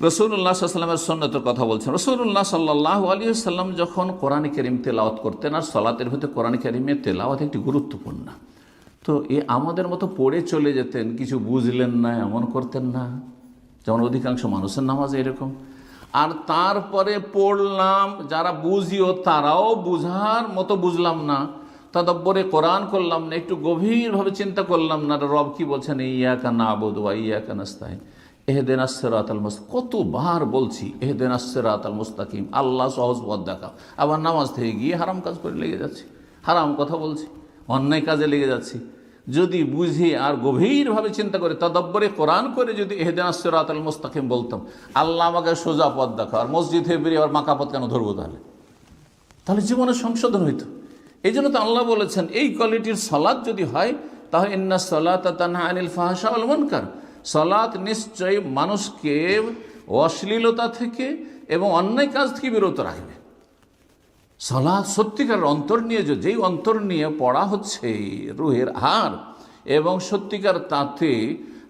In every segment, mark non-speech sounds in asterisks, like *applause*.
রসুল্লাহ সাল্লামের সন্ন্যতের কথা বলছেন। রসুল্লাহ সাল্লাহ আলী সাল্লাম যখন কোরআন করিম তেলাওয়াত করতেন, আর সলাতের ভিতরে কোরআন করিমের তেলাওয়াত একটি গুরুত্বপূর্ণ। তো এ আমাদের মতো পড়ে চলে যেতেন, কিছু বুঝলেন না, এমন করতেন না। যেমন অধিকাংশ মানুষের নামাজ এরকম। আর তারপরে পড়লাম, যারা বুঝিও তারাও বুঝার মতো বুঝলাম না। তদব্বরে কোরআন করলাম না, একটু গভীরভাবে চিন্তা করলাম না রব কি বলছেন? ইয়া কানা আবুদ ওয়া ইয়া কানাস্তাহিন এহদেন আসরাত আল মুস্ত কতবার বলছি এহদেন আসরাত আল মুস্তাকিম, আল্লাহ সহজ পথ দেখা আবার নামাজ থেকে গিয়ে হারাম কাজ করে লেগে যাচ্ছি, হারাম কথা বলছি, অন্যায় কাজে লেগে যাচ্ছি। যদি বুঝে আর গভীরভাবে চিন্তা করে, তদব্বরে কোরআন করে যদি এহদেন আসরাত আল মুস্তাকিম বলতাম, আল্লাহ আমাকে সোজা পথ দেখা আর মসজিদ হয়ে বেরিয়ে আবার মাকা পথ কেন ধরবো তাহলে? তাহলে জীবনের সংশোধন হইতো। এই জন্য তো আল্লাহ বলেছেন, এই কোয়ালিটির সলাদ যদি হয়, তাহলে ইন্না সলাত আনিল ফাহাসা আল মনকার। সলাৎ নিশ্চয়ই মানুষকে অশ্লীলতা থেকে এবং অন্যায় কাজ থেকে বিরত রাখবে। সলাৎ সত্যিকার অন্তর নিয়ে যেই অন্তর নিয়ে পড়া হচ্ছে রুহের হার, এবং সত্যিকার তাতে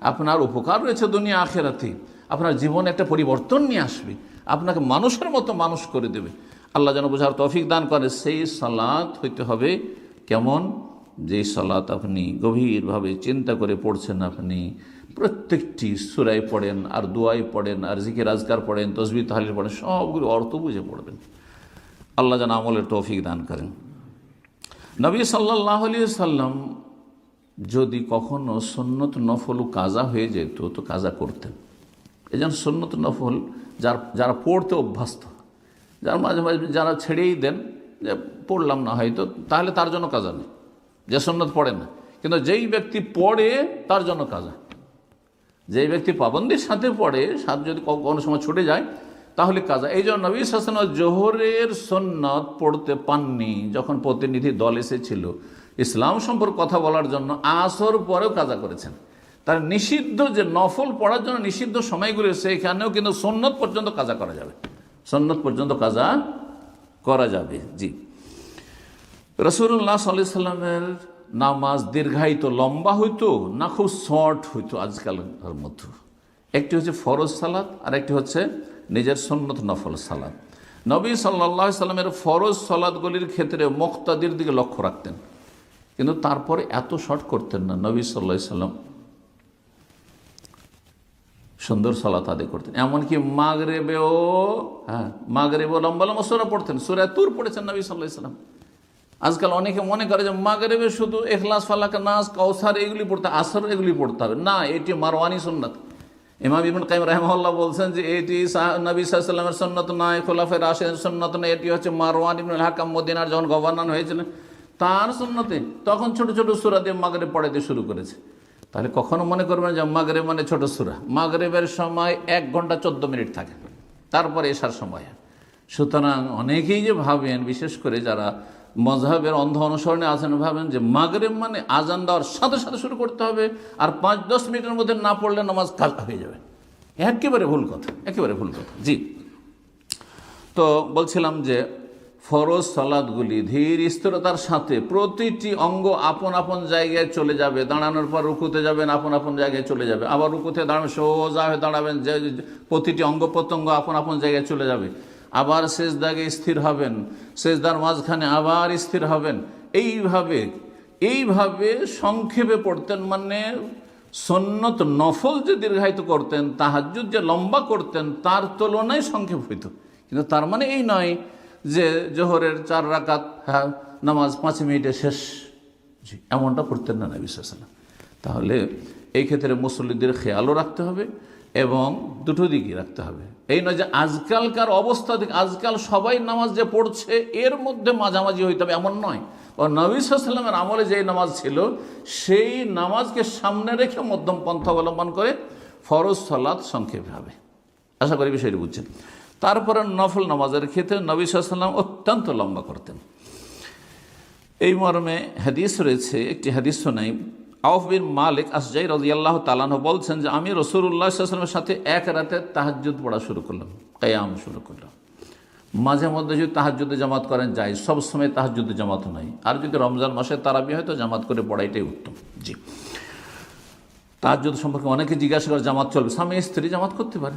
আপনার উপকার রয়েছে দুনিয়া আখেরাতে, আপনার জীবনে একটা পরিবর্তন নিয়ে আসবে, আপনাকে মানুষের মতো মানুষ করে দেবে। আল্লাহ যেন বোঝার তৌফিক দান করে, সেই সালাত হইতে হবে। কেমন? যে সালাত আপনি গভীরভাবে চিন্তা করে পড়ছেন আপনি প্রত্যেকটি সুরায় পড়েন, আর দোয়াই পড়েন, আর জিকির আজকার পড়েন তসবি তাহলিল পড়েন, সবগুলো অর্থ বুঝে পড়বেন। আল্লাহ যেন আমলের তৌফিক দান করেন। নবী সাল্লাহ সাল্লাম যদি কখনো সন্ন্যত নফল কাজা হয়ে যেত, তো কাজা করতেন। এই যেন সন্ন্যত নফল যার, যারা পড়তে অভ্যস্ত, যার মাঝে মাঝে যারা ছেড়েই দেন, যে পড়লাম না হয়তো, তাহলে তার জন্য কাজা নেই। যে সন্ন্যত পড়ে না, কিন্তু যেই ব্যক্তি পড়ে, তার জন্য কাজা। যেই ব্যক্তি পাবন্দির সাথে পড়ে, সাথে যদি কোনো সময় ছুটে যায়, তাহলে কাজা। এই জন্য নবী শাসন জোহরের সন্ন্যত পড়তে পাননি, যখন প্রতিনিধি দল এসেছিল। ইসলাম সম্পর্কে কথা বলার জন্য আসর পরেও কাজা করেছেন। তার নিষিদ্ধ যে নফল পড়ার জন্য নিষিদ্ধ সময়গুলো, সেখানেও কিন্তু সন্ন্যত পর্যন্ত কাজা করা যাবে। সন্ন্যত পর্যন্ত কাজা করা যাবে, জি। রসুল্লাহ সাল্লাহ সাল্লামের নামাজ দীর্ঘায়িত, লম্বা হইতো না খুব শর্ট হইতো আজকালকার মতো একটি হচ্ছে ফরজ সালাত আর একটি হচ্ছে নিজের সন্ন্যত নফল সালাত। নবী সাল্লাহ সাল্লামের ফরজ সালাদগুলির ক্ষেত্রে মুক্তাদির দিকে লক্ষ্য রাখতেন। কিন্তু তারপরে এত শর্ট করতেন না নবী সাল্লাহ সাল্লাম। সুন্দর সালাত আদায় করতেন। এমনকি মাগরেবেও হ্যাঁ মাগরেবেও লম্বা লম্বা সুরা পড়তেন। সুরায় তুর পড়েছেন নবী সাল্লাহ সাল্লাম। আজকাল অনেকে মনে করে যে মাগরেবে শুধু এখলাস ফালাক নাস কৌসার এগুলি পড়তে, আসর এগুলি পড়তে হবে। না, এটি মারওয়ানি সুন্নাত। ইমাম ইবন কাইম রহমাল্লাহ বলছেন যে এটি নবী সাল্লামের সন্ন্যত নয় খোলাফের রাশেদ সন্ন্যত নয়। এটি হচ্ছে মারওয়ান ইবনুল হাকাম মদিনার যখন গভর্নর হয়েছিলেন, তার সন্ন্যতে তখন ছোট ছোট সুরা দিয়ে মাগরে পড়াইতে শুরু করেছে। তাহলে কখনো মনে করবেন যে মাগরে মানে ছোট সুরা। মাগরেবের সময় এক ঘণ্টা চোদ্দ মিনিট থাকে। তারপরে এসার সময়। সুতরাং অনেকেই যে ভাবেন, বিশেষ করে যারা মজহাবের অন্ধ অনুসরণে আছেন ভাবেন যে মাগরেব মানে আজান দেওয়ার সাথে সাথে শুরু করতে হবে আর পাঁচ দশ মিনিটের মধ্যে না পড়লে নামাজ কাজা হয়ে যাবে। একেবারে ভুল কথা, একেবারে ভুল কথা। জি। তো বলছিলাম যে ফরজ সালাদগুলি ধীর স্থিরতার সাথে প্রতিটি অঙ্গ আপন আপন জায়গায় চলে যাবে। দাঁড়ানোর পর রুকুতে যাবেন, আপন আপন জায়গায় চলে যাবে। আবার রুকুতে দাঁড়াবেন, সোজা হয়ে দাঁড়াবেন, যে প্রতিটি অঙ্গ প্রত্যঙ্গ আপন আপন জায়গায় চলে যাবে। আবার শেষ দাগে স্থির হবেন শেষদার মাঝখানে আবার স্থির হবেন। এইভাবে এইভাবে সংক্ষেপে পড়তেন মানে সন্ন্যত নফল যে দীর্ঘায়িত করতেন, তাহাজ্জুদ যে লম্বা করতেন, তার তুলনায় সংক্ষেপ হইত। কিন্তু তার মানে এই নয় যে জোহরের চার রাকাত হ্যাঁ নামাজ পাঁচ মিনিটে শেষ। জি, এমনটা করতেন না নবী সাল্লাম তাহলে এই ক্ষেত্রে মুসল্লিদের খেয়ালও রাখতে হবে এবং দুটো দিকই রাখতে হবে। এই নয় যে আজকালকার অবস্থা দিক আজকাল সবাই নামাজ যে পড়ছে, এর মধ্যে মাঝামাঝি হইতে হবে, এমন নয়। ও নবী সাল্লামের আমলে যেই নামাজ ছিল, সেই নামাজকে সামনে রেখে মধ্যম পন্থা অবলম্বন করে ফরজ সালাত সংক্ষেপে হবে। আশা করি বিষয়টি বুঝছেন। তারপরে নফল নামাজের ক্ষেত্রে নবী সাল্লাম অত্যন্ত লম্বা করতেন। এই মর্মে হাদিস রয়েছে, একটি হাদিস শোনাই। আউফ বিন মালিক আসজাই রাজি আল্লাহ তালানহ বলছেন যে, আমি রসুল্লাহ সাল্লামের সাথে এক রাতে তাহাজ্জুদ পড়া শুরু করলাম কায়াম শুরু করলাম। মাঝে মধ্যে যদি তাহাজ্জুদে জামাত করেন, যাই, সব সময় তাহাজ্জুদে জামাত নাই। আর যদি রমজান মাসে তারাবি হয়, তো জামাত করে পড়াইটাই উত্তম। জি। তাহাজ্জুদ সম্পর্কে অনেকে জিজ্ঞাসা করে, জামাত চলবে? স্বামী, স্ত্রী জামাত করতে পারে।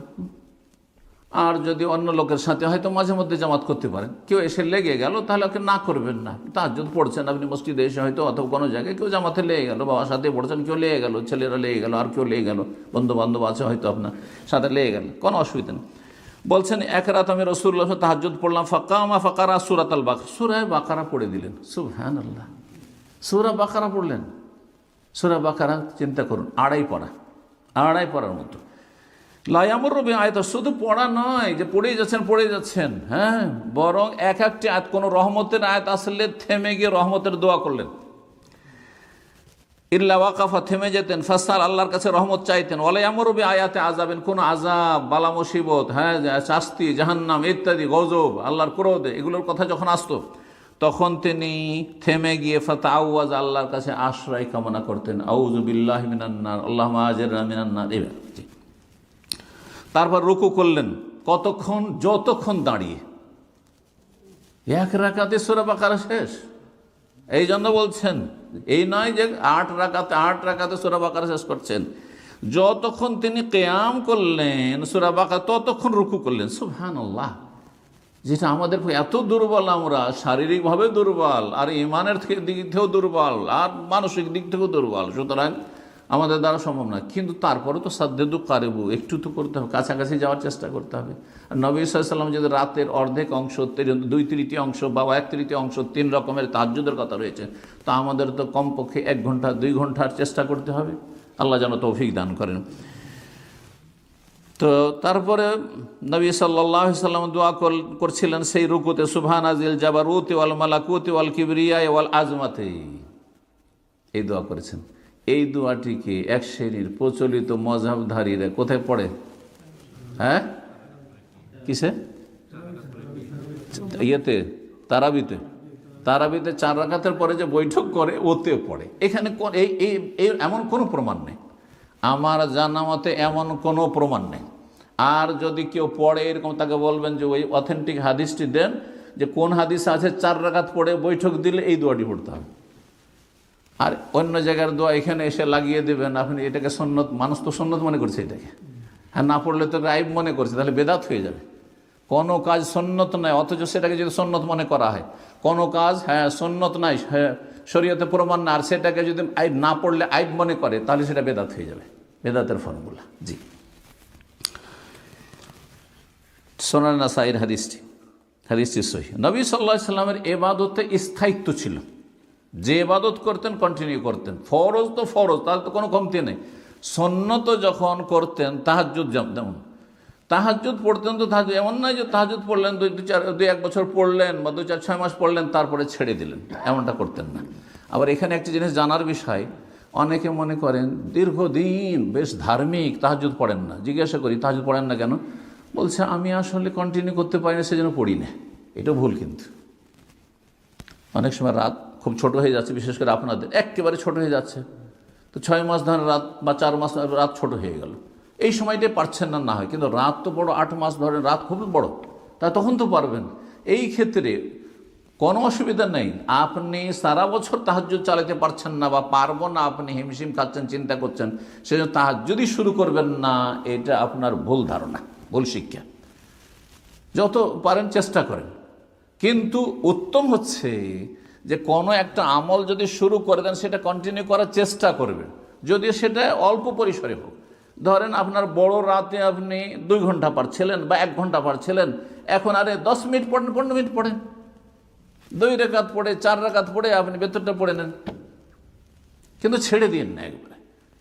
আর যদি অন্য লোকের সাথে হয়তো মাঝে মধ্যে জামাত করতে পারেন, কেউ এসে লেগে গেল, তাহলে ওকে না করবেন না। তার যদি পড়ছেন, আপনি মসজিদে এসে হয়তো অথবা কোনো জায়গায় কেউ জামাতে লেগে গেল, বাবার সাথে পড়ছেন, কেউ লেগে গেল, ছেলেরা লেগে গেল, আর কেউ লেগে গেল বন্ধু বান্ধব আছে হয়তো আপনার সাথে লেগে গেল, কোনো অসুবিধা নেই। বলছেন, এক রাত আমি রসুল্লাহ তাহাজুদ পড়লাম, ফাঁকামা ফাঁকারা সুরাত আল বাক সুরায় বাকারা পড়ে দিলেন। সুবহান আল্লাহ সুরা বাকারা পড়লেন। সুরা বাকারা চিন্তা করুন, আড়াই পড়া, আড়াই পড়ার মতো। লায়ামুর রবি আয়ত, শুধু পড়া নয়, যে পড়েই যাচ্ছেন পড়েই যাচ্ছেন। হ্যাঁ বরং এক একটি আয়াত, কোনো রহমতের আয়াত আসলে থেমে গিয়ে রহমতের দোয়া করলেন। ইল্লা ওয়াকাফা, থেমে যেতেন, ফাস্তার আল্লাহর কাছে রহমত চাইতেন। ওলাই আমরবি আয়াতে আজাবেন কোন আজাব বালা মুসিবত হ্যাঁ শাস্তি, জাহান্নাম, ইত্যাদি, গজব, আল্লাহর ক্রোধ, এগুলোর কথা যখন আসতো, তখন তিনি থেমে গিয়ে ফাতা আউয়াজ আল্লাহর কাছে আশ্রয় কামনা করতেন। আউজুবিল্লাহ মিনান্নার আল্লাহ মাজের মিনান্নার এবার। তারপর রুকু করলেন, কতক্ষণ, যতক্ষণ দাঁড়িয়ে। এক রাকাতে সুরা বাকারা শেষ। এই জন্য বলছেন, এই নয় যে আট রাকাতে আট রাকাতে সুরা বাকারা শেষ করছেন। যতক্ষণ তিনি কেয়াম করলেন, সুরা বাকা ততক্ষণ রুকু করলেন। সুহান আল্লাহ যেটা আমাদের এত দুর্বল আমরা, শারীরিকভাবে দুর্বল, আর ইমানের দিক থেকেও দুর্বল, আর মানসিক দিক থেকেও দুর্বল। সুতরাং আমাদের দ্বারা সম্ভব না। কিন্তু তারপরে তো সাধ্যে দু কারেবু একটু তো করতে হবে, কাছাকাছি যাওয়ার চেষ্টা করতে হবে। আর নবী সাল্লাম যদি রাতের অর্ধেক অংশ দুই তৃতীয় অংশ বা এক তৃতীয় অংশ, তিন রকমের তাজ্জুদের কথা রয়েছে, তা আমাদের তো কমপক্ষে এক ঘণ্টা, দুই ঘণ্টার চেষ্টা করতে হবে। আল্লাহ যেন তৌফিক দান করেন। তো তারপরে নবী সাল্লাহ সাল্লাম দোয়া কর- করছিলেন সেই রুকুতে সুবহান আজিল জাবারুতি ওয়াল মালাকুতি ওয়াল কিবরিয়া ওয়াল আজমাতে। এই দোয়া করেছেন। এই দোয়াটিকে এক শ্রেণির প্রচলিত মজাবধারীরা কোথায় পড়ে? হ্যাঁ? কিসে? ইয়েতে, তারাবিতে। তারাবিতে চার রাখাতের পরে যে বৈঠক করে, ওতে পড়ে। এখানে এই এমন কোনো প্রমাণ নেই। আমার জানা মতে এমন কোনো প্রমাণ নেই। আর যদি কেউ পড়ে, এরকম তাকে বলবেন যে ওই অথেন্টিক হাদিসটি দেন, যে কোন হাদিস আছে চার রাখাত পড়ে বৈঠক দিলে এই দোয়াটি পড়তে হবে। আর অন্য জায়গার দোয়া এখানে এসে লাগিয়ে দেবেন, আপনি এটাকে সন্ন্যত, মানুষ তো সন্ন্যত মনে করছে এটাকে। হ্যাঁ না পড়লে তো রাইব মনে করছে, তাহলে বেদাত হয়ে যাবে। কোনো কাজ সন্ন্যত নয়, অথচ সেটাকে যদি সন্ন্যত মনে করা হয়। কোনো কাজ হ্যাঁ সন্ন্যত নাই হ্যাঁ শরীয়তে প্রমাণ না, আর সেটাকে যদি আইব, না পড়লে আইব মনে করে, তাহলে সেটা বেদাত হয়ে যাবে। বেদাতের ফর্মুলা, জি। সোনার নাসাইর হাদিসটি হাদিসটি সহি। নবী সাল্লাহ সাল্লামের এবাদতে স্থায়িত্ব ছিল। যে এবাদত করতেন কন্টিনিউ করতেন। ফরজ তো ফরজ তার তো কোনো কমতি নেই। সন্ন্যত যখন করতেন তাহাজুদ যেমন তাহাজুদ পড়তেন তো তাহাজুদ এমন নয় যে তাহাজুদ পড়লেন, দুই দু চার, দুই, এক বছর পড়লেন বা দু চার, ছয় মাস পড়লেন, তারপরে ছেড়ে দিলেন। এমনটা করতেন না। আবার এখানে একটি জিনিস জানার বিষয়, অনেকে মনে করেন, দীর্ঘদিন বেশ ধার্মিক তাহাজুদ পড়েন না। জিজ্ঞাসা করি তাহাজুদ পড়েন না কেন? বলছে, আমি আসলে কন্টিনিউ করতে পারি না, সেজন্য পড়ি না। এটা ভুল কিন্তু। অনেক সময় রাত খুব ছোট হয়ে যাচ্ছে, বিশেষ করে আপনাদের। একেবারে ছোট হয়ে যাচ্ছে। তো ছয় মাস ধরে রাত বা চার মাস রাত ছোট হয়ে গেল। এই সময়টাই পারছেন না না হয়। কিন্তু রাত তো বড়, আট মাস ধরে রাত খুব বড়। তা তখন তো পারবেন। এই ক্ষেত্রে কোনো অসুবিধা নেই। আপনি সারা বছর তাহাজ্জুদ চালাতে পারছেন না বা পারব না, আপনি হিমশিম খাচ্ছেন, চিন্তা করছেন, সেজন্য তাহাজ্জুদই শুরু করবেন না, এটা আপনার ভুল ধারণা, ভুল শিক্ষা। যত পারেন চেষ্টা করেন। কিন্তু উত্তম হচ্ছে যে কোনো একটা আমল যদি শুরু করে দেন, সেটা কন্টিনিউ করার চেষ্টা করবেন যদিও সেটা অল্প পরিসরে হোক। ধরেন আপনার বড় রাতে আপনি দুই ঘণ্টা পারছিলেন বা এক ঘণ্টা পারছিলেন, এখন আরে দশ মিনিট পড়েন, পনেরো মিনিট পড়েন। দুই রেখাত পড়ে, চার রেখাত পড়ে আপনি ভেতরটা পড়ে নেন। কিন্তু ছেড়ে দিন না একবারে।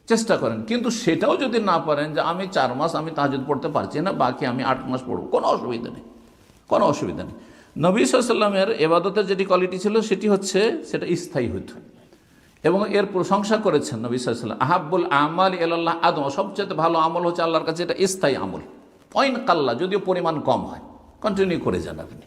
চেষ্টা করেন। কিন্তু সেটাও যদি না পারেন যে আমি চার মাস আমি তাহাজুদ পড়তে পারছি না, বাকি আমি আট মাস পড়ব, কোনো অসুবিধা নেই। কোনো অসুবিধা নেই। নবী সাল্লামের এবাদতের যেটি কোয়ালিটি ছিল, সেটি হচ্ছে সেটা স্থায়ী হইত এবং এর প্রশংসা করেছেন নবী সাল্লাম আহাব্বুল আমাল এল্লাহ আদম। সবচেয়ে ভালো আমল হচ্ছে আল্লাহর কাছে এটা স্থায়ী আমল। পয়েন্ট কাল্লা, যদিও পরিমাণ কম হয়। কন্টিনিউ করে যান আপনি।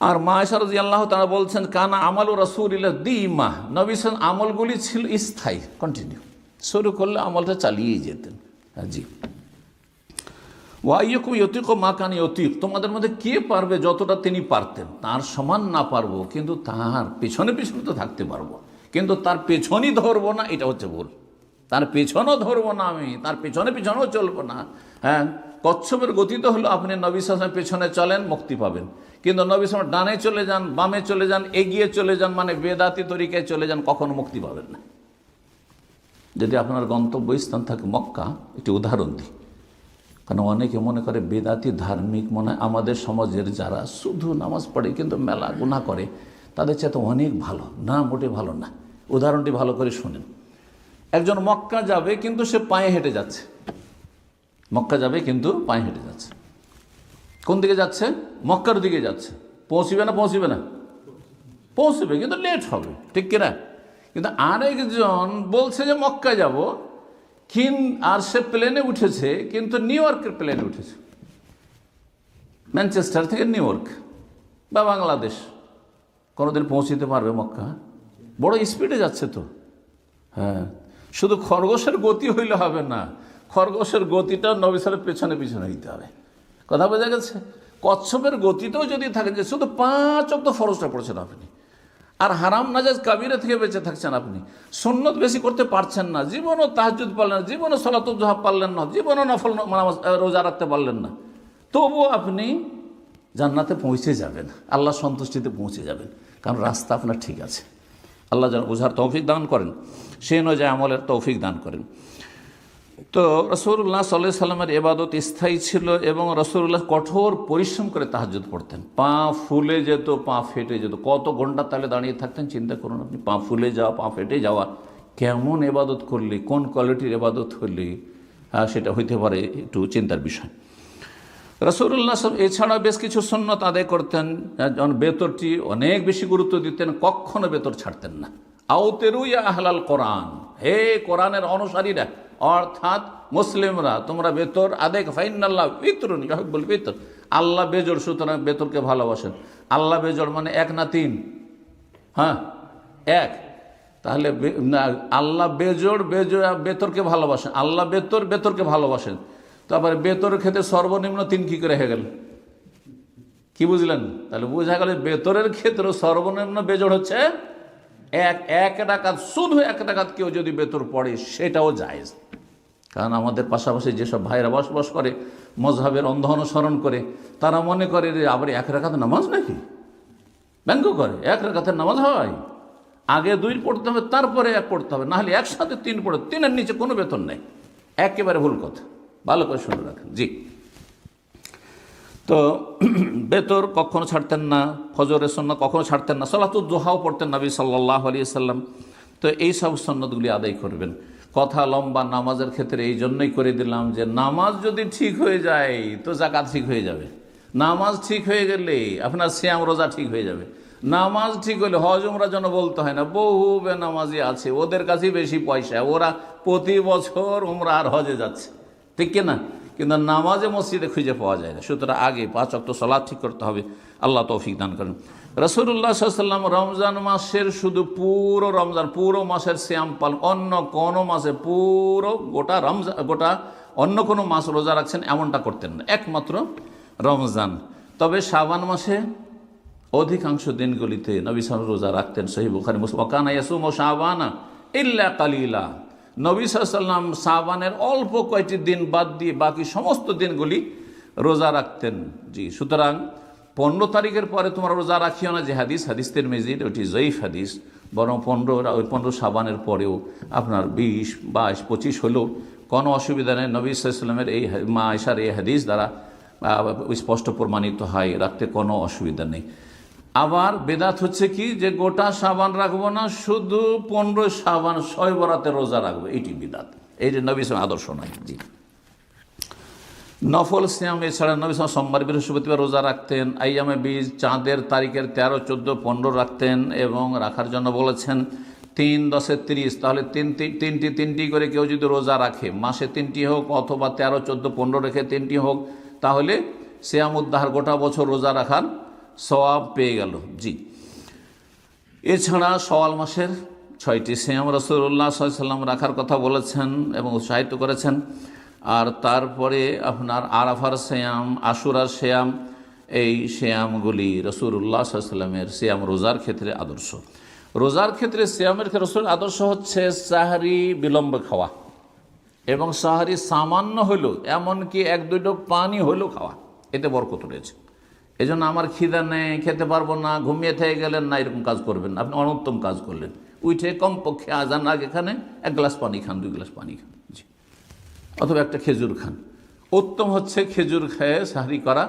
আর মা সারজি আল্লাহ তারা বলছেন, কানা আমাল ও রসুলিল্লাহ দি মা নবী আমলগুলি ছিল স্থায়ী কন্টিনিউ শুরু করলে আমলটা চালিয়েই যেতেন। হ্যাঁ জি। ওয়াইয়কুম ইয়তিক মা কান ইয়তিক তোমাদের মধ্যে কে পারবে যতটা তিনি পারতেন? তার সমান না পারব, কিন্তু তার পেছনে পেছনে তো থাকতে পারব। কিন্তু তার পেছনই ধরবো না, এটা হচ্ছে ভুল। তার পেছনও ধরবো না আমি, তার পেছনে পেছনেও চলবো না। হ্যাঁ কচ্ছপের গতি তো হলো আপনি নবী পেছনে চলেন, মুক্তি পাবেন। কিন্তু নবী ডানে চলে যান, বামে চলে যান, এগিয়ে চলে যান মানে বেদাতি তরিকায় চলে যান, কখনো মুক্তি পাবেন না। যদি আপনার গন্তব্যস্থান থাকে মক্কা, একটি উদাহরণ দিই। কারণ অনেকে মনে করে বেদাতি, ধার্মিক মনে হয়। আমাদের সমাজের যারা শুধু নামাজ পড়ে কিন্তু মেলা গুণা করে, তাদের চেয়ে অনেক ভালো। না মোটে ভালো না। উদাহরণটি ভালো করে শুনেন। একজন মক্কা যাবে কিন্তু সে পায়ে হেঁটে যাচ্ছে। মক্কা যাবে কিন্তু পায়ে হেঁটে যাচ্ছে। কোন দিকে যাচ্ছে? মক্কার দিকে যাচ্ছে। পৌঁছিবে না পৌঁছিবে না? পৌঁছবে, কিন্তু লেট হবে। ঠিক কিনা? কিন্তু আরেকজন বলছে যে মক্কা যাব। কিন আর সে প্লেনে উঠেছে, কিন্তু নিউ ইয়র্কের প্লেনে উঠেছে। ম্যানচেস্টার থেকে নিউ ইয়র্ক বা বাংলাদেশ কোনোদিন পৌঁছিতে পারবে মক্কা? বড় স্পিডে যাচ্ছে তো। হ্যাঁ। শুধু খরগোশের গতি হইলে হবে না, খরগোশের গতিটা নবিসারের পেছনে পিছনে দিতে হবে। কথা বোঝা গেছে? কচ্ছপের গতিতেও যদি থাকে যে শুধু পাঁচ অব্দ ফরজটা পড়ছেন আপনি। আর হারাম নাজাজ কাবিরা থেকে বেঁচে থাকছেন আপনি। সুন্নত বেশি করতে পারছেন না। জীবনও তাহাজুদ পারলেন না, জীবনও সলাতুজহাব পারলেন না, জীবনও নফল রোজা রাখতে পারলেন না। তবুও আপনি জান্নাতে পৌঁছে যাবেন। আল্লাহ সন্তুষ্টিতে পৌঁছে যাবেন। কারণ রাস্তা আপনার ঠিক আছে। আল্লাহ যেন বোঝার তৌফিক দান করেন। সেই অনুযায়ী আমলের তৌফিক দান করেন। তো রসুল্লাহ সাল্লাহ সাল্লামের এবাদত স্থায়ী ছিল এবং রসুল্লাহ কঠোর পরিশ্রম করে তাহাজুদ পড়তেন। পা ফুলে যেত পা ফেটে যেত। কত ঘণ্টা তাহলে দাঁড়িয়ে থাকতেন চিন্তা করুন আপনি পা ফুলে যাওয়া পা ফেটে যাওয়া। কেমন এবাদত করলে কোন কোয়ালিটির এবাদত হ্যাঁ, সেটা হইতে পারে একটু চিন্তার বিষয়। রসুল্লাহ সব এছাড়া বেশ কিছু সন্ন্যত আদায় করতেন যেমন বেতরটি অনেক বেশি গুরুত্ব দিতেন কখনো বেতর ছাড়তেন না। আউতেরুই আহলাল কোরআন। হে কোরআনের অনুসারীরা অর্থাৎ মুসলিমরা, তোমরা বেতর আদেক ফাইনাল্লাহ বিতরুন বল আল্লাহ বেজর সুতরাং বেতরকে ভালোবাসেন। আল্লাহ বেজর মানে এক না তিন? হ্যাঁ এক। তাহলে আল্লাহ বেজোর বেজোর বেতরকে ভালোবাসেন। আল্লাহ বেতর বেতরকে ভালোবাসেন। তারপরে বেতরের ক্ষেত্রে সর্বনিম্ন তিন কি করে হয়ে গেল? কি বুঝলেন? তাহলে বোঝা গেল বেতরের ক্ষেত্রে সর্বনিম্ন বেজোড় হচ্ছে এক। এক ডাকাত, শুধু এক ডাকাত কেউ যদি বেতর পড়ে, সেটাও জায়েজ। কারণ আমাদের পাশাপাশি যেসব ভাইরা বসবাস করে মজহাবের অন্ধ অনুসরণ করে, তারা মনে করে যে আবার এক রাখাত নামাজ নাকি? ব্যঙ্গ করে, এক রাখাতের নামাজ হয়। আগে দুই পড়তে হবে, তারপরে এক পড়তে হবে, নাহলে একসাথে তিন পড়ে, তিনের নিচে কোনো বেতন নেই। একেবারে ভুল কথা। ভালো করে শুনে রাখেন। জি। তো *clears throat* বেতর কখনো ছাড়তেন না, ফজরের সন্না কখনো ছাড়তেন না, সলাতুল দোহাও পড়তেন নবী সাল্লাহ আলী সাল্লাম তো এই সব সন্ন্যতগুলি আদায় করবেন। কথা লম্বা নামাজের ক্ষেত্রে এই জন্যই করে দিলাম যে নামাজ যদি ঠিক হয়ে যায়, তো জাকাত ঠিক হয়ে যাবে। নামাজ ঠিক হয়ে গেলে আপনার শ্যাম রোজা ঠিক হয়ে যাবে। নামাজ ঠিক হলে হজ উমরা যেন বলতে হয় না, বহু বেনামাজি আছে, ওদের কাছেই বেশি পয়সা, ওরা প্রতি বছর ওমরা আর হজে যাচ্ছে। ঠিক কিনা কিন্তু নামাজে মসজিদে খুঁজে পাওয়া যায় না। সুতরাং আগে পাঁচ অক্ট সলাদ ঠিক করতে হবে। আল্লাহ তৌফিক দান করেন। রসুল্লাহ সাল্লাম রমজান মাসের শুধু পুরো রমজান, পুরো মাসের শ্যাম পালন, অন্য কোনো মাসে পুরো গোটা রমজান গোটা অন্য কোনো মাস রোজা রাখছেন এমনটা করতেন না। একমাত্র রমজান। তবে শাবান মাসে অধিকাংশ দিনগুলিতে নবী সাল রোজা রাখতেন। সহি বুখারি ইয়াসুম ও শাহবানা ইল্লা কালিলা। নবী সাল্লাম সাবানের অল্প কয়েকটি দিন বাদ দিয়ে বাকি সমস্ত দিনগুলি রোজা রাখতেন। জি, সুতরাং পনেরো তারিখের পরে তোমরা রোজা রাখিও না, যে হাদিস হাদিস মেজিদ ওটি জয়ীফ হাদিস। বরং পনেরো ওই পনেরো সাবানের পরেও আপনার বিশ, বাইশ, পঁচিশ হলেও কোনো অসুবিধা নেই। নবী সাল্লামের এই মা আয়সার এই হাদিস দ্বারা স্পষ্ট প্রমাণিত হয়, রাখতে কোনো অসুবিধা নেই। আবার বেদাত হচ্ছে কি, যে গোটা সাবান রাখব না, শুধু পনেরো সাবান ছয় বরাতে রোজা রাখব। এটি বেদাত। এই যে নবী আদর্শ নয়। জি। নফল শ্যাম এছাড়া নবী সালাম সোমবার বৃহস্পতিবার রোজা রাখতেন। আইয়ামে বীজ চাঁদের তারিখের তেরো, চোদ্দ, পনেরো রাখতেন এবং রাখার জন্য বলেছেন, তিন দশে তিরিশ। তাহলে তিন, তিন- তিনটি তিনটি করে কেউ যদি রোজা রাখে, মাসে তিনটি হোক অথবা তেরো, চোদ্দ, পনেরো রেখে তিনটি হোক, তাহলে শ্যাম উদ্ধার গোটা বছর রোজা রাখার সওয়াব পেয়ে গেল। জি। এছাড়া সওয়াল মাসের ছয়টি শ্যাম রসুল্লাহ সাল্লাম রাখার কথা বলেছেন এবং উৎসাহিত করেছেন। আর তারপরে আপনার আরাফার শ্যাম আশুরার শ্যাম এই শ্যামগুলি রসুল্লাহ সাল্লামের শ্যাম রোজার ক্ষেত্রে আদর্শ। রোজার ক্ষেত্রে শ্যামের রসুল আদর্শ হচ্ছে সাহারি বিলম্ব খাওয়া এবং সাহারি সামান্য হলো এমনকি এক দুই ডোক পানি হলেও খাওয়া। এতে বরকত রয়েছে। এই জন্য আমার খিদা নেই, খেতে পারব না, ঘুমিয়ে থেকে গেলেন না, এরকম কাজ করবেন আপনি অনুত্তম কাজ করলেন। উঠে কমপক্ষে আজান আগে এখানে এক গ্লাস পানি খান, দুই গ্লাস পানি খান। অথবা একটা খেজুর খান। উত্তম হচ্ছে খেজুর খেয়ে সাহারি করা।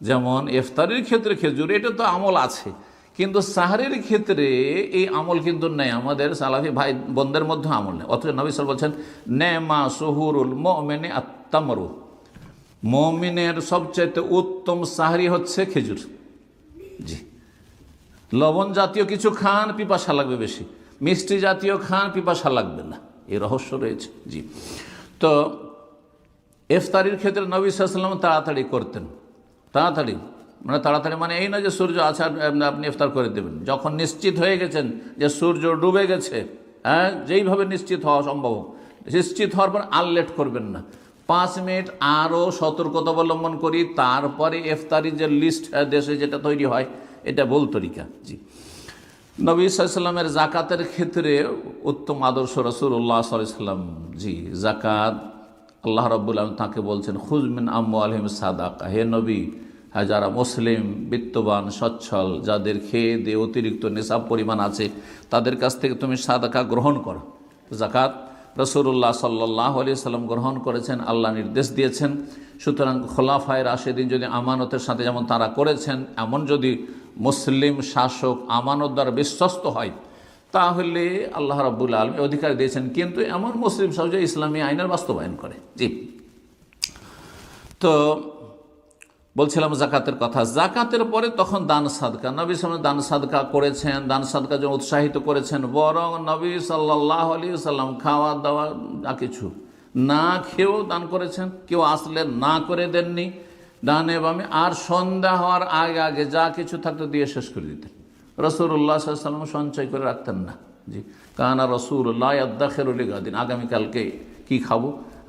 যেমন ইফতারির ক্ষেত্রে খেজুর, এটা তো আমল আছে। কিন্তু সাহারির ক্ষেত্রে এই আমল কিন্তু নেই। আমাদের সালাফি ভাই বোনদের মধ্যে আমল নেই। অথচ নবী সাল বলছেন, নেমা সহুরুল মেনে আত্মামরু মমিনের সবচাইতে উত্তম সাহারি হচ্ছে খেজুর। জি। লবণ জাতীয় কিছু খান, পিপাসা লাগবে বেশি। মিষ্টি জাতীয় খান, পিপাসা লাগবে না। এই রহস্য রয়েছে। জি। তো ইফতারির ক্ষেত্রে নবী সাল্লাম তাড়াতাড়ি করতেন। তাড়াতাড়ি। মানে তাড়াতাড়ি মানে এই না যে সূর্য আছে, আপনি ইফতার করে দেবেন। যখন নিশ্চিত হয়ে গেছেন যে সূর্য ডুবে গেছে হ্যাঁ যেইভাবে নিশ্চিত হওয়া সম্ভব নিশ্চিত হওয়ার পর আর লেট করবেন না। পাঁচ মিনিট আরও সতর্কতা অবলম্বন করি, তারপরে ইফতারির যে লিস্ট দেশে যেটা তৈরি হয়, এটা বল তরিকা। জি। নবী সাল্লামের জাকাতের ক্ষেত্রে উত্তম আদর্শ রসুল্লাহ সাল্লাম জি, জাকাত আল্লাহ রব্বুল আলম তাকে বলছেন খুজমিন আম্মু আলহিম সাদাকা। হে নবী হ্যাঁ যারা মুসলিম, বিত্তবান, সচ্ছল, যাদের খেয়ে দিয়ে অতিরিক্ত নেশাব পরিমাণ আছে, তাদের কাছ থেকে তুমি সাদাকা গ্রহণ করো। জাকাত রসুল্লাহ সাল্লাহ আলি সাল্লাম গ্রহণ করেছেন, আল্লাহ নির্দেশ দিয়েছেন। সুতরাং খোলাফায় রাশেদিন যদি আমানতের সাথে যেমন তারা করেছেন, এমন যদি মুসলিম শাসক আমানত দ্বারা বিশ্বস্ত হয়, তাহলে আল্লাহ রাবুল আলম অধিকার দিয়েছেন। কিন্তু এমন মুসলিম সব যে ইসলামী আইনের বাস্তবায়ন করে। জি। তো বলছিলাম জাকাতের কথা। জাকাতের পরে তখন দান সাদকা। নবী সালাম দান সাদকা করেছেন, দান সাদকা জন্য উৎসাহিত করেছেন, বরং নবী সাল্লাহ আলী সাল্লাম খাওয়া দাওয়া যা কিছু না খেয়েও দান করেছেন। কেউ আসলে না করে দেননি। ডানে বামে, আর সন্ধ্যা হওয়ার আগে আগে যা কিছু থাকতো দিয়ে শেষ করে দিতেন। রসুল্লাহ সাল্লাম সঞ্চয় করে রাখতেন না। জি। কানা রসুল্লাহ আদাখেরুল গাদিন আগামীকালকে কি খাব?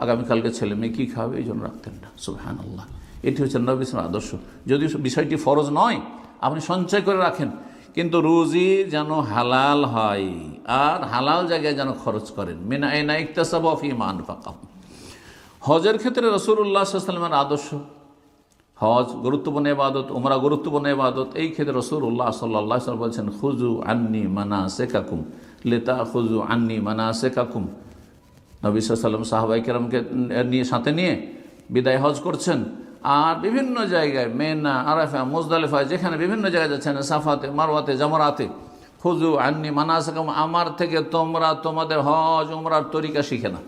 আগামীকালকে ছেলে মেয়ে কী খাবে? এই জন্য রাখতেন না। সুহান আল্লাহ এটি হচ্ছে নবীর আদর্শ। যদি বিষয়টি ফরজ নয়, আপনি সঞ্চয় করে রাখেন, কিন্তু রুজি যেন হালাল হয়, আর হালাল জায়গায় যেন খরচ করেন। মিনা এনা ইকতাসাব অফ ইমান ফাকাম হজের ক্ষেত্রে রসুল্লাহ সাল্লামের আদর্শ হজ, গুরুত্বপূর্ণ এবাদত উমরা গুরুত্বপূর্ণ এবাদত এই ক্ষেত্রে রসুল্লাহ সাল্লাহ সাল্লাম বলছেন খুজু আন্নি মানা শেখাকুম লেতা খুজু আন্নি মানা শেখাকুম নবী সাল্লাম সাহাবাই কেরমকে নিয়ে, সাথে নিয়ে বিদায় হজ করছেন। আর বিভিন্ন জায়গায়, মেনা, আরাফা, মুজদালিফা, যেখানে বিভিন্ন জায়গায় যাচ্ছেন, সাফাতে, মারওয়াতে, জামরাতে খুজু আন্নি মানা মানাসাকাম আমার থেকে তোমরা তোমাদের হজ, উমরার তরিকা শিখে না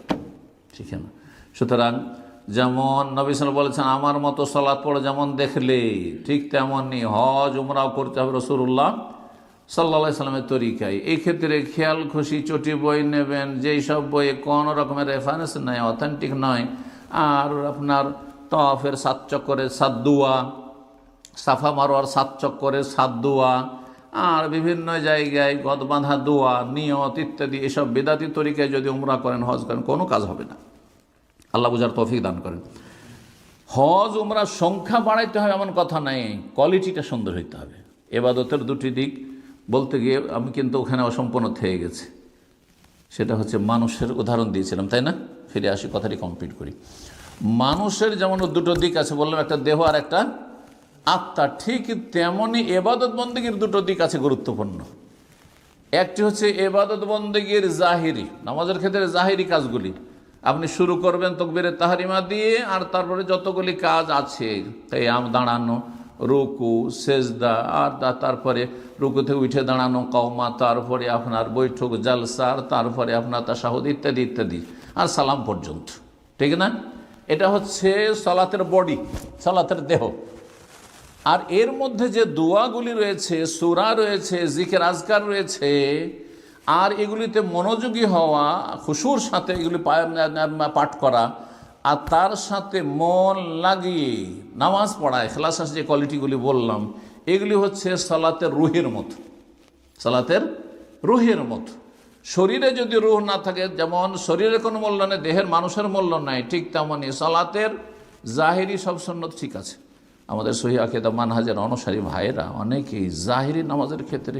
শিখে না সুতরাং যেমন নবী সাল বলেছেন, আমার মতো সলাৎ পড়ে যেমন দেখলে, ঠিক তেমনই হজ উমরাও করতে হবে রসুল্লাহ সাল্লা সাল্লামের তরিকায়। এই ক্ষেত্রে খেয়াল, খুশি, চটি বই নেবেন, যেই সব বইয়ে কোনো রকমের রেফারেন্স নয় অথেন্টিক নয়। আর আপনার তফের সাত চক্করের দুয়া, সাফা মারোয়ার সাত চক্করের দুয়া, আর বিভিন্ন জায়গায় গদ বাঁধা দোয়া, নিয়ত ইত্যাদি, এসব বেদাতি তরিকায় যদি উমরা করেন, হজ করেন, কোনো কাজ হবে না। আল্লাহ বুঝার তফিক দান করেন। হজ, উমরা, সংখ্যা বাড়াইতে হবে এমন কথা নাই কোয়ালিটিটা সুন্দর হইতে হবে। এবাদতের দুটি দিক, বলতে গিয়ে আমি কিন্তু ওখানে অসম্পূর্ণ থেকে গেছে। সেটা হচ্ছে মানুষের উদাহরণ দিয়েছিলাম, তাই না? ফিরে আসি কথাটি কমপ্লিট করি। মানুষের যেমন দুটো দিক আছে, বললাম একটা দেহ আর একটা আত্মা, ঠিক তেমনই এবাদত বন্দীগীর দুটো দিক আছে গুরুত্বপূর্ণ। একটি হচ্ছে এবাদত বন্দীগীর জাহিরি, নামাজের ক্ষেত্রে জাহিরি কাজগুলি। আপনি শুরু করবেন তকবিরে তাহারিমা দিয়ে, আর তারপরে যতগুলি কাজ আছে তাই আম দাঁড়ানো, রুকু, সেজদা, আর তারপরে রুকু থেকে উঠে দাঁড়ানো, কওমা, তারপরে আপনার বৈঠক জালসার তারপরে আপনার তাসাহুদ ইত্যাদি ইত্যাদি, আর সালাম পর্যন্ত। ঠিক না? এটা হচ্ছে সলাতের বডি, সলাতের দেহ। আর এর মধ্যে যে দোয়াগুলি রয়েছে, সুরা রয়েছে, জিকের আজকার রয়েছে আর এগুলিতে মনোযোগী হওয়া, খুশুর সাথে এগুলি পাঠ করা, আর তার সাথে মন লাগিয়ে নামাজ পড়া খেলাশাস যে কোয়ালিটিগুলি বললাম, এগুলি হচ্ছে সালাতের রুহের মতো। সালাতের রুহের মতো। শরীরে যদি রুহ না থাকে, যেমন শরীরের কোনো মূল্য নেই, দেহের মানুষের মূল্য নাই, ঠিক তেমনই সালাতের জাহেরি সব সন্ন্যত ঠিক আছে। আমাদের সহি আকেদা মানহাজের অনুসারী ভাইয়েরা অনেকেই জাহিরি নামাজের ক্ষেত্রে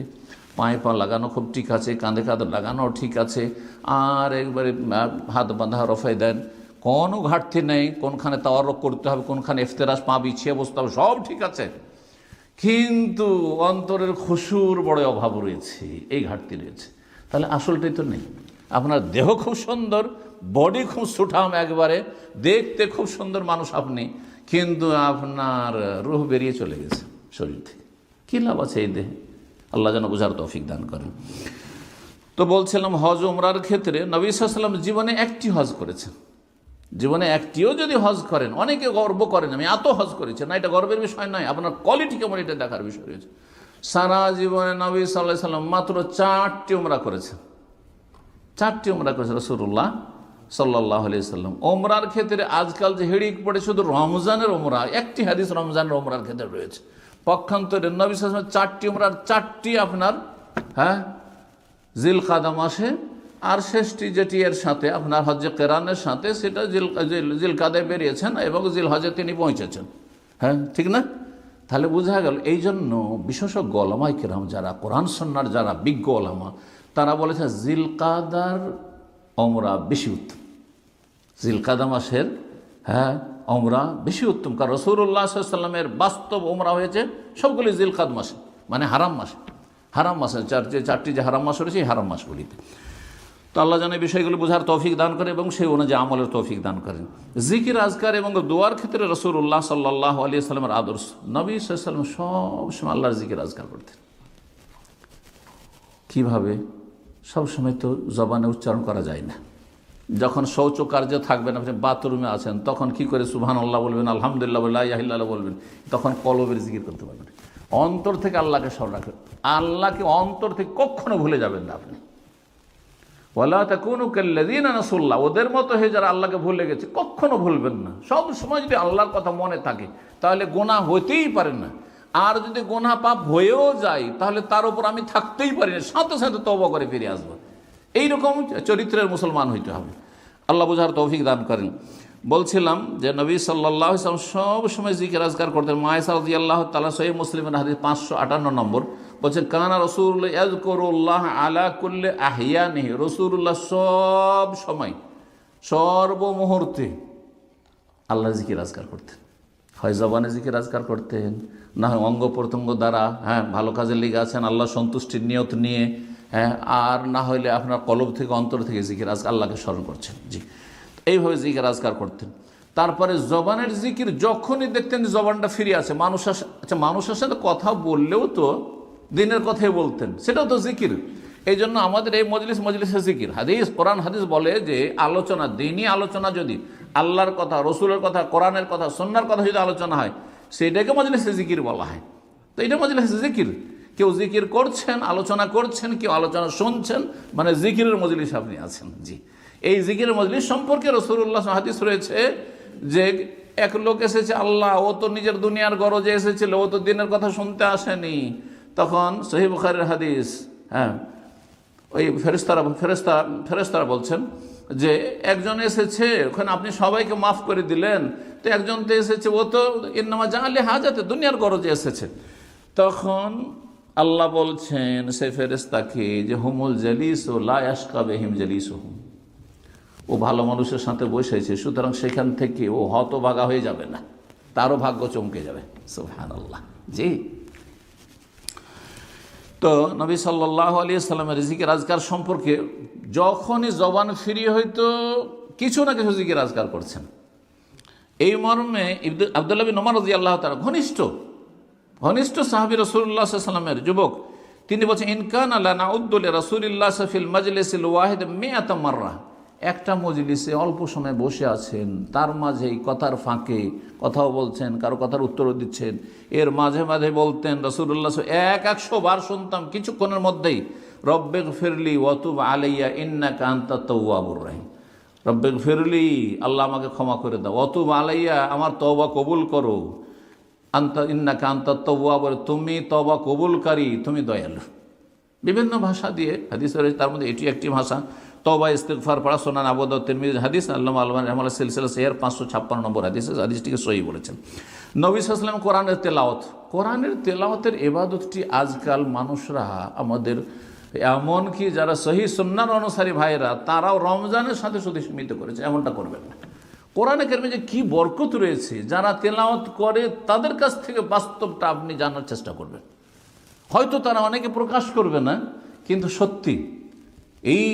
পায়ে পা লাগানো খুব ঠিক আছে, কাঁধে কাঁধে লাগানো ঠিক আছে। আর একবারে হাত বাঁধা রফাই দেন। কোনো ঘাটতি নেই, কোনখানে তাওয়ারক করতে হবে, কোনখানে এফতেরাস পা বিছিয়ে বসতে হবে, সব ঠিক আছে। কিন্তু অন্তরের খুশুর বড় অভাব রয়েছে, এই ঘাটতি রয়েছে। তাহলে আসলটাই তো নেই। আপনার দেহ খুব সুন্দর বডি খুব সুঠাম একবারে, দেখতে খুব সুন্দর মানুষ আপনি, কিন্তু আপনার রুহ বেরিয়ে চলে গেছে শরীর থেকে। কী লাভ আছে এই দেহে? আল্লাহ যেন বোঝার তৌফিক দান করেন। তো বলছিলাম হজ উমরার ক্ষেত্রে নবী সাল্লাম জীবনে একটি হজ করেছেন। জীবনে একটিও যদি হজ করেন, অনেকে গর্ব করেন, আমি এত হজ করেছি, না, এটা গর্বের বিষয় নয়, আপনার কোয়ালিটি কেমন এটা দেখার বিষয় রয়েছে। সারা জীবনে নবী সাল্লাহ সাল্লাম মাত্র চারটি উমরা করেছেন। চারটি উমরা করেছে রসুল্লাহ সাল্লাহ আলি সাল্লাম ওমরার ক্ষেত্রে আজকাল যে হেডিক পড়ে, শুধু রমজানের ওমরা একটি হাদিস রমজানের ওমরার ক্ষেত্রে রয়েছে। পক্ষান্তরে নবী সাল্লাম চারটি উমরার চারটি আপনার হ্যাঁ জিল কাদা মাসে, আর শেষটি যেটি এর সাথে, আপনার হজ্জে কেরানের সাথে, সেটা জিল, জিল- কাদায় বেরিয়েছেন এবং জিল হজে তিনি পৌঁছেছেন। হ্যাঁ ঠিক না? তাহলে বোঝা গেল এই জন্য বিশেষজ্ঞ ওলামাই কিরাম যারা, কোরআন সন্ন্যার যারা বিজ্ঞ ওলামা, তারা বলেছে জিল কাদার অমরা বেশি উত্তম। জিলকাদা মাসের হ্যাঁ ওমরা বেশি উত্তম। কারণ রসুল্লাহ সাল্লামের বাস্তব ওমরা হয়েছে সবগুলি জিলকাদ মাসে মানে হারাম মাসে। হারাম মাসে, চার যে চারটি যে হারাম মাস রয়েছে এই হারাম মাসগুলিতে। তো আল্লাহ জানে বিষয়গুলি বোঝার তৌফিক দান করে এবং সেই অনুযায়ী আমলের তৌফিক দান করেন। জিকির, আজকার এবং দোয়ার ক্ষেত্রে রসুল্লাহ সাল্লাহ আলী সাল্লামের আদর্শ। নবী সাল্লাম সবসময় আল্লাহর জিকির, আজকার করতেন। কীভাবে? সবসময় তো জবানে উচ্চারণ করা যায় না। যখন শৌচ কার্য থাকবেন আপনি বাথরুমে আছেন, তখন কি করে সুবহান আল্লাহ বলবেন, আলহামদুলিল্লাহ বলবেন ইয়াহিল্লাহ বলবেন, তখন কলবের জিকির করতে পারবেন। অন্তর থেকে আল্লাহকে স্মরণ রাখবেন। আল্লাহকে অন্তর থেকে কখনো ভুলে যাবেন না আপনি। ওলা তাকুনু কাল্লাদিন নাসুল্লাহ, ওদের মতো হয়ে যারা আল্লাহকে ভুলে গেছে, কখনো ভুলবেন না। সব সময় যদি আল্লাহর কথা মনে থাকে, তাহলে গোনা হতেই পারে না। আর যদি গোনা পাপ হয়েও যায়, তাহলে তার উপর আমি থাকতেই পারি না। সাথে সাথে তবা করে ফিরে আসব। এইরকম চরিত্রের মুসলমান হইতে হবে। আল্লাহ বোঝার তৌফিক দান করেন। বলছিলাম যে নবী সাল্লাহ ইসলাম সব সময় জিকির আজগার করতেন। মায়েসা আল্লাহ তালা সহি মুসলিমের হাদিস পাঁচশো আটান্ন নম্বর। বলছেন, কানা রসুল ইয়াজ করুল্লাহ আলা কুল্লে আহিয়া নেহি রসুল্লাহ সব সময় সর্বমুহূর্তে আল্লাহ জিকির আজগার করতেন। হয় জবানে জিকির আজগার করতেন, না হয় অঙ্গ প্রত্যঙ্গ দ্বারা হ্যাঁ ভালো কাজের লিগে আছেন, আল্লাহ সন্তুষ্টির নিয়ত নিয়ে হ্যাঁ আর না হইলে আপনার কলব থেকে, অন্তর থেকে জিকির আজ আল্লাহকে স্মরণ করছেন। জি। এইভাবে জিকির আজগার করতেন। তারপরে জবানের জিকির যখনই দেখতেন জবানটা ফিরে আছে, মানুষ আচ্ছা মানুষের সাথে কথা বললেও তো দিনের কথাই বলতেন। সেটাও তো জিকির। এই জন্য আমাদের এই মজলিস মজলিসের জিকির। হাদিস, কোরআন, হাদিস বলে যে আলোচনা, দিনই আলোচনা যদি আল্লাহর কথা, রসুলের কথা, কোরআনের কথা সন্ন্যার কথা যদি আলোচনা হয় সেটাকে মজলিসে জিকির বলা হয়। তো এটা মজলিসে জিকির। কেউ জিকির করছেন, আলোচনা করছেন, কেউ আলোচনা শুনছেন মানে জিকিরের মজলিস আপনি আছেন, জি। এই জিকিরের মজলিস সম্পর্কে রসুল্লাহ হাদিস রয়েছে যে এক লোক এসেছে, আল্লাহ, ও তো নিজের দুনিয়ার গরজে এসেছিল, ও তো দিনের কথা শুনতে আসেনি। তখন সহি বুখারের হাদিস হ্যাঁ ওই ফেরেস্তারা ফেরেস্তা ফেরেস্তারা বলছেন যে একজন এসেছে ওখানে আপনি সবাইকে মাফ করে দিলেন, তো একজন তো এসেছে, ও তো ইন্নামা জাহালি হাজাতে দুনিয়ার গরজে এসেছে। তখন আল্লাহ বলছেন, সে ফেরেস্তাকে যে হুমুল জালিস ও লায়াসকা বেহিম জালিস হুম ও ভালো মানুষের সাথে বসেছে, সুতরাং সেখান থেকে ও হতভাগা হয়ে যাবে না। তারও ভাগ্য চমকে যাবে। সুহান আল্লাহ জি। তো নবী সাল্লাহ আলী সাল্লামের জিকির আজকার সম্পর্কে যখনই জবান ফিরিয়ে হয়তো কিছু না কিছু জিকির আজকার করছেন। এই মর্মে আবদুল্লাহ বিন ওমর রাজি আল্লাহ তার ঘনিষ্ঠ ঘনিষ্ঠ সাহাবি রসুল্লাহ সাল্লামের যুবক, তিনি বলছেন ইনকান আল্লাহ নাউদ্দুল রসুল্লাহ সফিল মজলিসিল ওয়াহিদ মেয়াত মার্রা। একটা মজলিসে অল্প সময় বসে আছেন, তার মাঝেই কথার ফাঁকে কথাও বলছেন, কারও কথার উত্তরও দিচ্ছেন। এর মাঝে মাঝে বলতেন রসুল্লাহ এক একশো বার শুনতাম কিছুক্ষণের মধ্যেই রব্বেক ফিরলি ওয়াতুব আলাইয়া ইন্না কান্তা তৌয়াবুর রাহিম। রব্বেক ফিরলি আল্লাহ আমাকে ক্ষমা করে দাও। অতুব আলাইয়া, আমার তওবা কবুল করো। আন্তা ইন্নাকা বলে, তুমি তবা কবুলকারী তুমি দয়ালু। বিভিন্ন ভাষা দিয়ে হাদিস রয়েছে, তার মধ্যে এটি একটি ভাষা। তবা ইস্তেকফার পড়া, সোনান, আবদ, তিরমিজ হাদিস আল্লাহ আলমান রহমাল সিলসিলা সেহের পাঁচশো ছাপ্পান্ন নম্বর হাদিস হাদিসটিকে সহি বলেছেন। নবী সাল্লাম কোরআনের তেলাওত কোরআনের তেলাওতের এবাদতটি আজকাল মানুষরা, আমাদের এমনকি যারা সহি সন্ন্যার অনুসারী ভাইরা তারাও রমজানের সাথে শুধু সীমিত করেছে, এমনটা করবেন না। কোরআনে কেরমে যে কী বরকত রয়েছে, যারা তেলাওয়াত করে, তাদের কাছ থেকে বাস্তবটা আপনি জানার চেষ্টা করবেন। হয়তো তারা অনেকে প্রকাশ করবে না, কিন্তু সত্যি, এই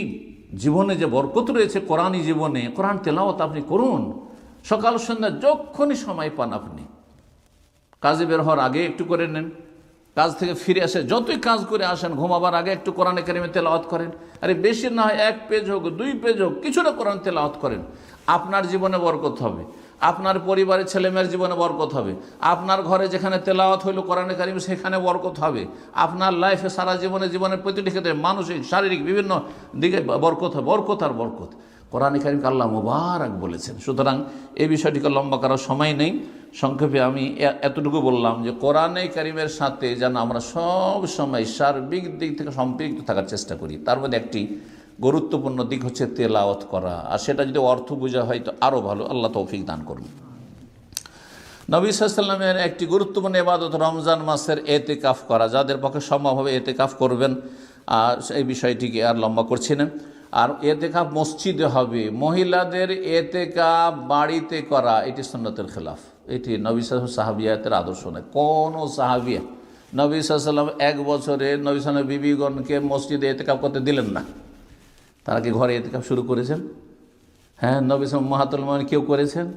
জীবনে যে বরকত রয়েছে, কোরআনই জীবনে, কোরআন তেলাওয়াত আপনি করুন। সকাল সন্ধ্যা যখনই সময় পান আপনি। কাজে বের হওয়ার আগে একটু করে নেন। কাজ থেকে ফিরে আসে, যতই কাজ করে আসেন, ঘুমাবার আগে একটু কোরআনে কারিমে তেলাওয়াত করেন। আরে বেশি না হয় এক পেজ হোক, দুই পেজ হোক, কিছুটা কোরআন তেলাওয়াত করেন। আপনার জীবনে বরকত হবে। আপনার পরিবারের ছেলেমেয়ের জীবনে বরকত হবে। আপনার ঘরে যেখানে তেলাওয়াত হইল কোরআনে কারিম, সেখানে বরকত হবে। আপনার লাইফে সারা জীবনে, জীবনের প্রতিটি ক্ষেত্রে মানসিক, শারীরিক বিভিন্ন দিকে বরকত হবে, বরকত আর বরকত। কোরআন কারিমকে আল্লাহ মুবারক বলেছেন। সুতরাং এই বিষয়টিকে লম্বা করার সময় নেই। সংক্ষেপে আমি এতটুকু বললাম যে কোরআনে কারিমের সাথে যেন আমরা সব সময় সার্বিক দিক থেকে সম্পৃক্ত থাকার চেষ্টা করি। তার মধ্যে একটি গুরুত্বপূর্ণ দিক হচ্ছে তেলাওয়াত করা। আর সেটা যদি অর্থ বোঝা হয় তো আরও ভালো। আল্লাহ তৌফিক দান করুন। নবী সাল্লামের একটি গুরুত্বপূর্ণ এবাদত রমজান মাসের এতে কাফ করা। যাদের পক্ষে সম্ভব হবে এতে কাফ করবেন। আর এই বিষয়টিকে আর লম্বা করছি না। আর এতেকাফ মসজিদে হবে। মহিলাদের এতেকাফ বাড়িতে করা। এটি সন্ন্যতের খেলাফ। এটি নবী সাল্লাম সাহাবিয়াতের আদর্শ নয়। কোনো সাহাবিয়া নবী সাল্লাম এক বছরে নবী সাল্লাম বিবিগণকে মসজিদে এতেকাফ করতে দিলেন না। তারা কি ঘরে এতেকাফ শুরু করেছেন? হ্যাঁ নবী সাল্লাম মাহাতুল মান কেউ করেছেন?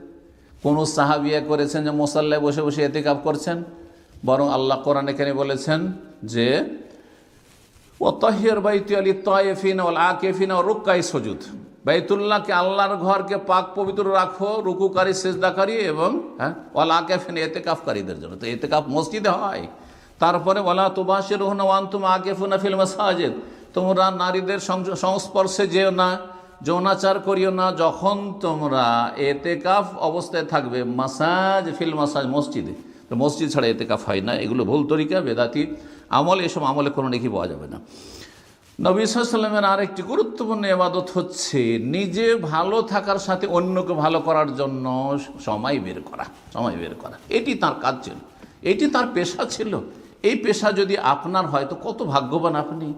কোনো সাহাবিয়া করেছেন যে মোসাল্লায় বসে বসে এতেকাপ করছেন? বরং আল্লাহ কোরআন এখানে বলেছেন যে ও তহিয়র বাইতু আলী তয়েফিন ওল আকেফিন ও রুক্কাই সজুদ। বাইতুল্লাহকে আল্লাহর ঘরকে পাক পবিত্র রাখো, রুকুকারী, সেজদাকারী এবং হ্যাঁ ওয়াল আকেফিন, এতেকাফকারীদের জন্য। তো এতেকাফ মসজিদে হয়। তারপরে ওলা তুবাসের রোহন ওয়ান্তুম আকেফুনা ফিল মাসাজেদ। তোমরা নারীদের সংস্পর্শে যেও না, যৌনাচার করিও না, যখন তোমরা এতেকাফ অবস্থায় থাকবে, মাসাজ, ফিল মাসাজ মসজিদে। তো মসজিদ ছাড়া এতেকাফ হয় না, এগুলো ভুল তরিকা, বেদাতি আমল, এসব আমলে কোনো নাকি পাওয়া যাবে না। নবী সাল্লামের আরেকটি গুরুত্বপূর্ণ এবাদত হচ্ছে নিজে ভালো থাকার সাথে অন্যকে ভালো করার জন্য সময় বের করা, সময় বের করা। এটি তার কাজ ছিল, এটি তার পেশা ছিল। এই পেশা যদি আপনার হয় তো কত ভাগ্যবান আপনি।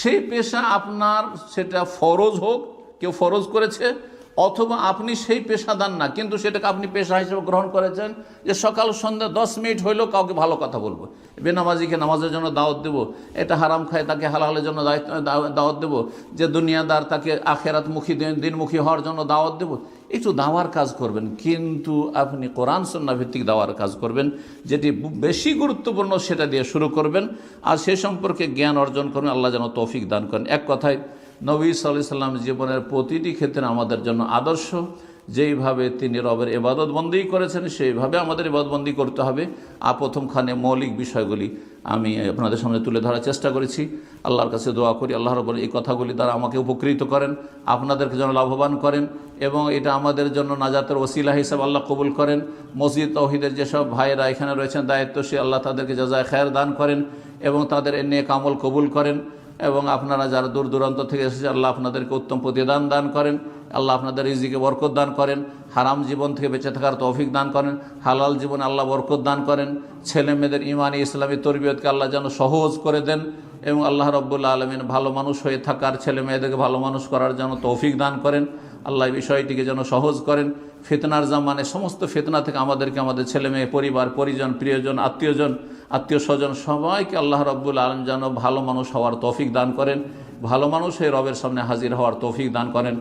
সেই পেশা আপনার, সেটা ফরজ হোক, কেউ ফরজ করেছে অথবা আপনি সেই পেশাদার না, কিন্তু সেটাকে আপনি পেশা হিসেবে গ্রহণ করেছেন যে সকাল সন্ধ্যা দশ মিনিট হইলেও কাউকে ভালো কথা বলব। বেনামাজিকে নামাজের জন্য দাওয়াত দেবো, এটা হারাম খায় তাকে হালালের জন্য দাওয়াত দেবো, যে দুনিয়াদার তাকে আখেরাতমুখী দিন- দিনমুখী হওয়ার জন্য দাওয়াত দেবো। একটু দাওয়ার কাজ করবেন, কিন্তু আপনি কোরআন সন্না ভিত্তিক দাওয়ার কাজ করবেন, যেটি বেশি গুরুত্বপূর্ণ সেটা দিয়ে শুরু করবেন, আর সে সম্পর্কে জ্ঞান অর্জন করবেন, আল্লাহ যেন তৌফিক দান করেন। এক কথায় নবী সাল্লাহ সাল্লাম জীবনের প্রতিটি ক্ষেত্রে আমাদের জন্য আদর্শ। যেইভাবে তিনি রবের এবাদত এবাদতবন্দি করেছেন, সেইভাবে আমাদের এবাদতবন্দি করতে হবে। আর প্রথমখানে মৌলিক বিষয়গুলি আমি আপনাদের সামনে তুলে ধরার চেষ্টা করেছি। আল্লাহর কাছে দোয়া করি আল্লাহ রব্বর এই কথাগুলি দ্বারা আমাকে উপকৃত করেন, আপনাদেরকে যেন লাভবান করেন এবং এটা আমাদের জন্য নাজাতের ওসিলা হিসাবে আল্লাহ কবুল করেন। মসজিদ তহিদের যেসব ভাইয়েরা এখানে রয়েছেন, দায়িত্বশীল, আল্লাহ তাদেরকে যাজায় খায়ের দান করেন এবং তাদের এ নেক আমল কবুল করেন। এবং আপনারা যারা দূর দূরান্ত থেকে এসেছে আল্লাহ আপনাদেরকে উত্তম প্রতিদান দান করেন, আল্লাহ আপনাদের রিজিকে বরকত দান করেন, হারাম জীবন থেকে বেঁচে থাকার তৌফিক দান করেন, হালাল জীবনে আল্লাহ বরকত দান করেন, ছেলে মেয়েদের ইমানি ইসলামী তরবিয়তকে আল্লাহ যেন সহজ করে দেন এবং আল্লাহ রব্বুল্লা আলমিন ভালো মানুষ হয়ে থাকার, ছেলে মেয়েদেরকে ভালো মানুষ করার জন্য তৌফিক দান করেন, আল্লাহ বিষয়টিকে যেন সহজ করেন। ফেতনার জামানে সমস্ত ফেতনা থেকে আমাদেরকে আমাদের ছেলে মেয়ে, পরিবার, পরিজন, প্রিয়জন, আত্মীয়জন আত্মীয় স্বজন সবাইকে আল্লাহ রব্বুল আলম যেন ভালো মানুষ হওয়ার তৌফিক দান করেন, ভালো মানুষ হয়ে রবের সামনে হাজির হওয়ার তৌফিক দান করেন।